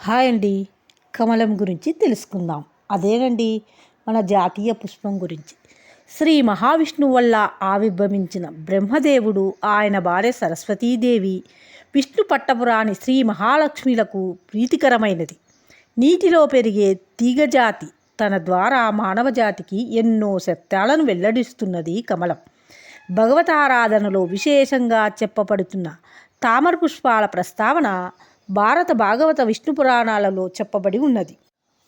Hi అండి. కమలం గురించి తెలుసుకుందాం. అదేనండి మన జాతీయ పుష్పం గురించి. శ్రీ మహావిష్ణువు వల్ల ఆవిర్భవించిన బ్రహ్మదేవుడు ఆయన భార్య సరస్వతీదేవి. విష్ణు పట్టపురాణి శ్రీ మహాలక్ష్మిలకు ప్రీతికరమైనది. నీటిలో పెరిగే తీగజాతి తన ద్వారా మానవ జాతికి ఎన్నో సత్యాలను వెల్లడిస్తున్నది కమలం. భగవతారాధనలో విశేషంగా చెప్పబడుతున్న తామర పుష్పాల ప్రస్తావన భారత భాగవత విష్ణు పురాణాలలో చెప్పబడి ఉన్నది.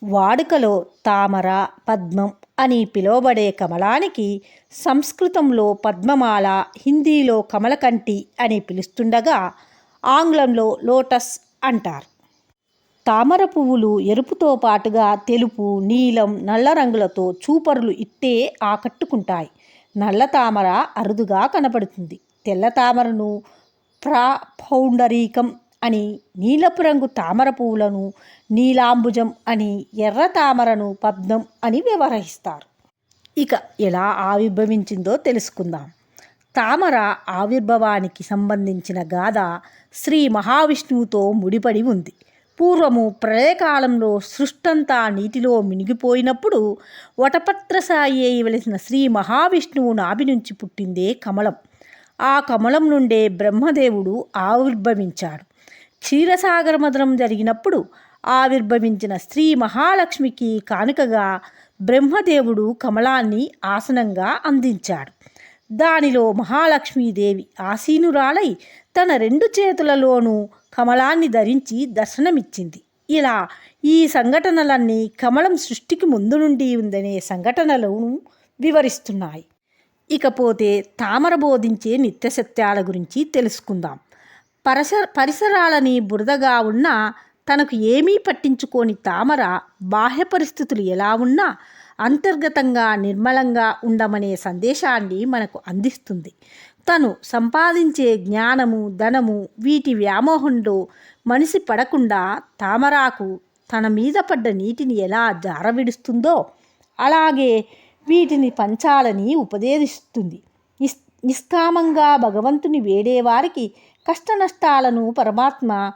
వాడుకలో తామర పద్మం అని పిలువబడే కమలానికి సంస్కృతంలో పద్మమాల హిందీలో కమలకంటి అని పిలుస్తుండగా ఆంగ్లంలో లోటస్ అంటారు. తామర పువ్వులు ఎరుపుతో పాటుగా తెలుపు నీలం నల్ల రంగులతో చూపరులు ఇట్టే ఆకట్టుకుంటాయి. నల్ల తామర అరుదుగా కనపడుతుంది. తెల్ల తామరను ప్రా పౌండరీకం అని నీలపు రంగు తామర పువ్వులను నీలాంబుజం అని ఎర్ర తామరను పద్మం అని వ్యవహరిస్తారు ఇక ఎలా ఆవిర్భవించిందో తెలుసుకుందాం. తామర ఆవిర్భవానికి సంబంధించిన గాథ శ్రీ మహావిష్ణువుతో ముడిపడి ఉంది. పూర్వము ప్రళయకాలంలో సృష్టంతా నీటిలో మినిగిపోయినప్పుడు వటపత్రసాయి అయి శ్రీ మహావిష్ణువు నాభి నుంచి పుట్టిందే కమలం. ఆ కమలం నుండే బ్రహ్మదేవుడు ఆవిర్భవించాడు. క్షీరసాగర మధురం జరిగినప్పుడు ఆవిర్భవించిన శ్రీ మహాలక్ష్మికి కానుకగా బ్రహ్మదేవుడు కమలాన్ని ఆసనంగా అందించాడు. దానిలో మహాలక్ష్మీదేవి ఆసీనురాలై తన రెండు చేతులలోనూ కమలాన్ని ధరించి దర్శనమిచ్చింది. ఇలా ఈ సంఘటనలన్నీ కమలం సృష్టికి ముందు నుండి ఉందనే సంఘటనలను వివరిస్తున్నాయి. ఇకపోతే తామర బోధించే నిత్యసత్యాల గురించి తెలుసుకుందాం. పరస పరిసరాలని బురదగా ఉన్నా తనకు ఏమీ పట్టించుకోని తామర బాహ్య పరిస్థితులు ఎలా ఉన్నా అంతర్గతంగా నిర్మలంగా ఉండమనే సందేశాన్ని మనకు అందిస్తుంది. తను సంపాదించే జ్ఞానము ధనము వీటి వ్యామోహంలో మనిషి పడకుండా తామరాకు తన మీద పడ్డ నీటిని ఎలా జారవిడుస్తుందో అలాగే వీటిని పంచాలని ఉపదేశిస్తుంది. నిష్కామంగా భగవంతుని వేడేవారికి కష్ట నష్టాలను పరమాత్మ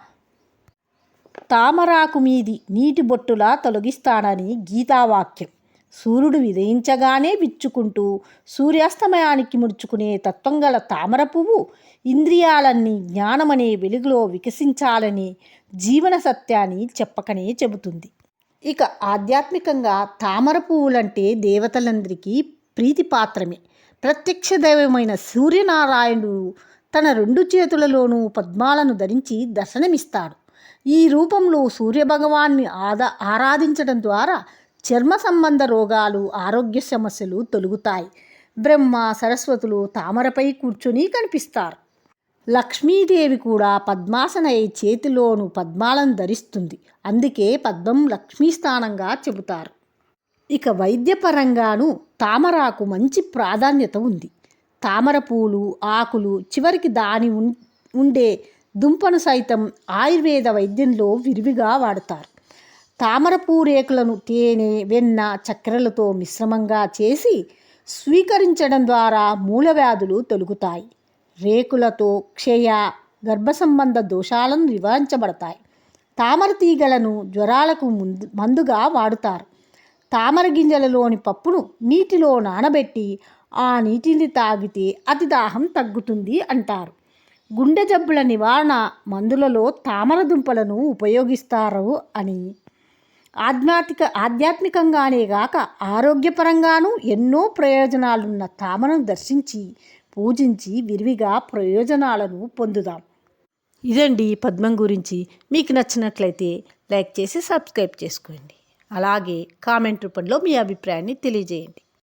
తామరాకు మీది నీటి బొట్టులా తొలగిస్తాడని గీతావాక్యం. సూర్యుడు విదయించగానే విచ్చుకుంటూ సూర్యాస్తమయానికి ముడుచుకునే తత్వం గల తామర పువ్వు ఇంద్రియాలన్నీ జ్ఞానమనే వెలుగులో వికసించాలని జీవన సత్యాన్ని చెప్పకనే చెబుతుంది. ఇక ఆధ్యాత్మికంగా తామర పువ్వులంటే దేవతలందరికీ ప్రీతిపాత్రమే. ప్రత్యక్ష దైవమైన సూర్యనారాయణుడు తన రెండు చేతులలోనూ పద్మాలను ధరించి దర్శనమిస్తాడు. ఈ రూపంలో సూర్యభగవాన్ని ఆదా ఆరాధించడం ద్వారా చర్మ సంబంధ రోగాలు ఆరోగ్య సమస్యలు తొలుగుతాయి. బ్రహ్మ సరస్వతులు తామరపై కూర్చొని కనిపిస్తారు. లక్ష్మీదేవి కూడా పద్మాసనై చేతిలోను పద్మాలను ధరిస్తుంది. అందుకే పద్మం లక్ష్మీ స్థానంగా చెబుతారు. ఇక వైద్యపరంగాను తామరాకు మంచి ప్రాధాన్యత ఉంది. తామర పూలు ఆకులు చివరికి దాని ఉండే దుంపను సైతం ఆయుర్వేద వైద్యంలో విరివిగా వాడతారు. తామరపూ రేకులను తేనె వెన్న చక్కెరలతో మిశ్రమంగా చేసి స్వీకరించడం ద్వారా మూలవ్యాధులు తొలుగుతాయి. రేకులతో క్షయ గర్భ సంబంధ దోషాలను నివారించబడతాయి. తామర తీగలను జ్వరాలకు ముందు మందుగా వాడుతారు. తామర గింజలలోని పప్పును నీటిలో నానబెట్టి ఆ నీటిని తాగితే అతి దాహం తగ్గుతుంది అంటారు. గుండె జబ్బుల నివారణ మందులలో తామర దుంపలను ఉపయోగిస్తారు అని. ఆధ్యాత్మిక ఆధ్యాత్మికంగానే గాక ఆరోగ్యపరంగానూ ఎన్నో ప్రయోజనాలున్న తామరను దర్శించి పూజించి విరివిగా ప్రయోజనాలను పొందుదాం. ఇదండి పద్మం గురించి. మీకు నచ్చినట్లయితే లైక్ చేసి సబ్స్క్రైబ్ చేసుకోండి. అలాగే కామెంట్ రూపంలో మీ అభిప్రాయాన్ని తెలియజేయండి.